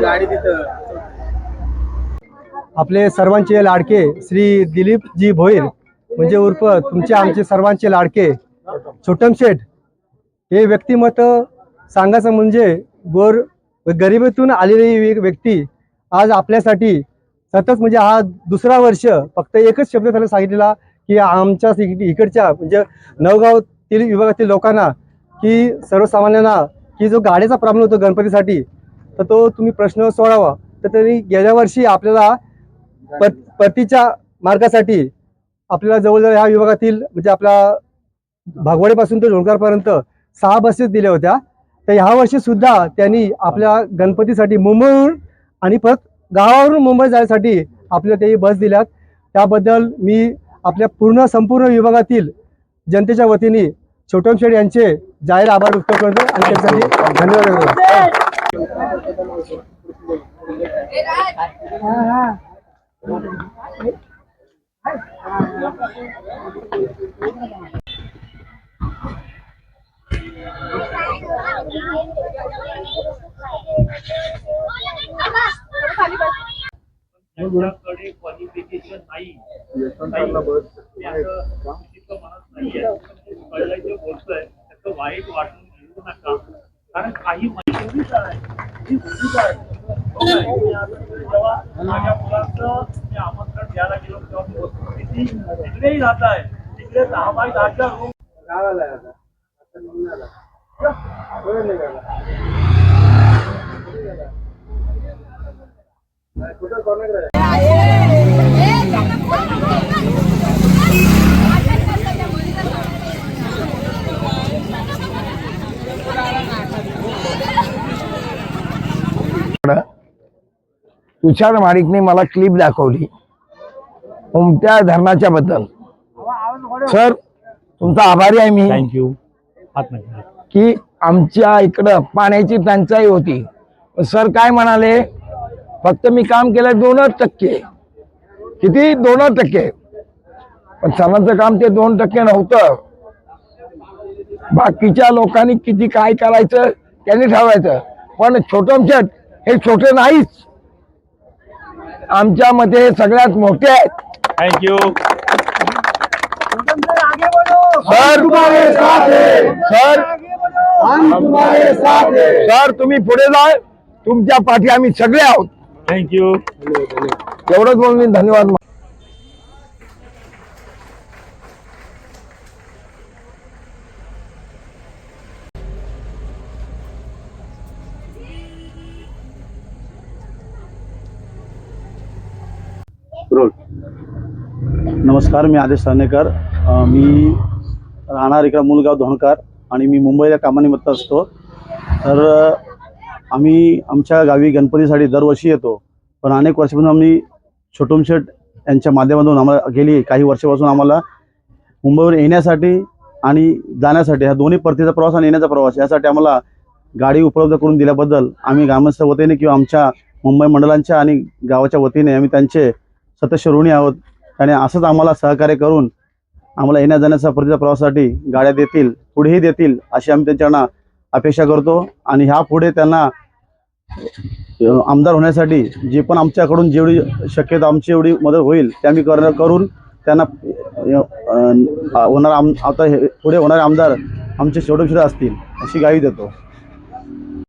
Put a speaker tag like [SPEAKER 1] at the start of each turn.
[SPEAKER 1] गाडी तिथं.
[SPEAKER 2] आपले सर्वांचे लाडके श्री दिलीपजी भोईर म्हणजे उर्फ तुमचे आमचे सर्वांचे लाडके. छोटम शेठ हे व्यक्तिमत्व सांगायचं म्हणजे गोर गरिबीतून आलेली एक व्यक्ती आज आपल्यासाठी सतत म्हणजे हा दुसरा वर्ष फक्त एकच शब्द त्याला सांगितलेला की आमच्या इक- इकडच्या म्हणजे नवगावतील विभागातील लोकांना की सर्वसामान्यांना की जो गाड्याचा प्रॉब्लेम होतो गणपतीसाठी तर तो तुम्ही प्रश्न सोडावा. तर त्यांनी गेल्या वर्षी आपल्याला पत पतीच्या मार्गासाठी आपल्याला जवळजवळ ह्या विभागातील म्हणजे आपल्या भागवडेपासून ते झोणकारपर्यंत सहा बसेस दिल्या होत्या. तर ह्या वर्षी सुद्धा त्यांनी आपल्या गणपतीसाठी मुंबईहून आणि परत गावावरून मुंबई जाण्यासाठी आपल्याला ते बस दिल्यात. त्याबद्दल मी आपल्या पूर्ण संपूर्ण विभागातील जनतेच्या वतीने छोटम शेठ यांचे जाहीर आभार व्यक्त करतो आणि त्यासाठी धन्यवाद
[SPEAKER 3] त्यांच्याकडे क्वालिफिकेशन नाही कारण काही माहिती आहे ही भूमिका आहे माझ्या मुलाचं मी आमंत्रण द्यायला गेलो तेव्हा मी होतो किती तिकडेही जात आहे तिकडे दहा बाय दहाच्या रूम
[SPEAKER 2] गावाला आता आता निघाला वेळ निघाला कुठं कोणाकडे
[SPEAKER 4] तुषार माडिकने मला क्लिप दाखवली. उमट्या धरणाच्या बद्दल? सर तुमचा आभारी आहे मी.
[SPEAKER 3] थँक्यू
[SPEAKER 4] की आमच्या इकडं पाण्याची टंचाई होती. सर काय म्हणाले? फक्त मी काम केलं दोनच टक्के. किती? दोनच टक्के. पण सणाचं काम ते दोन टक्के नव्हतं. बाकीच्या लोकांनी किती काय करायचं त्यांनी ठरवायचं. पण छोटम शेट हे छोटे नाहीच. आमच्या मते हे सगळ्यात मोठे आहेत.
[SPEAKER 3] थँक्यू
[SPEAKER 4] सर सर सर तुम्ही पुढे जा तुमच्या पाठी आम्ही सगळे आहोत.
[SPEAKER 3] थँक्यू
[SPEAKER 4] एवढंच बोलून धन्यवाद. रोड.
[SPEAKER 5] नमस्कार मी आदेश सानेकर. मी राहणार इकडं मुलगाव धोणकार आणि मी मुंबईला कामानिमित्त असतो. तर आम्ही आमच्या गावी गणपतीसाठी दरवर्षी येतो. पण अनेक वर्षापासून आम्ही छोटुम शेठ यांच्या माध्यमातून आम्हाला गेली काही वर्षापासून आम्हाला मुंबईवर येण्यासाठी आणि जाण्यासाठी ह्या दोन्ही परतीचा प्रवास आणि येण्याचा प्रवास यासाठी आम्हाला गाडी उपलब्ध करून दिल्याबद्दल आम्ही ग्रामस्थ वतीने किंवा आमच्या मुंबई मंडळांच्या आणि गावाच्या वतीने आम्ही त्यांचे सतत ऋणी आहोत. आणि असंच आम्हाला सहकार्य करून आम्हाला येण्या जाण्याचा परतीच्या प्रवासासाठी गाड्या देतील पुढेही देतील अशी आम्ही त्यांच्याकडनं अपेक्षा करतो. आणि ह्या पुढे त्यांना आमदार होण्यासाठी जे पण आमच्याकडून जेवढी शक्यता आमची एवढी मदत होईल ते आम्ही कर करून त्यांना होणारा होणार आम आता हे पुढे होणारे आमदार आमचे शेवटक्षर असतील अशी गावी देतो.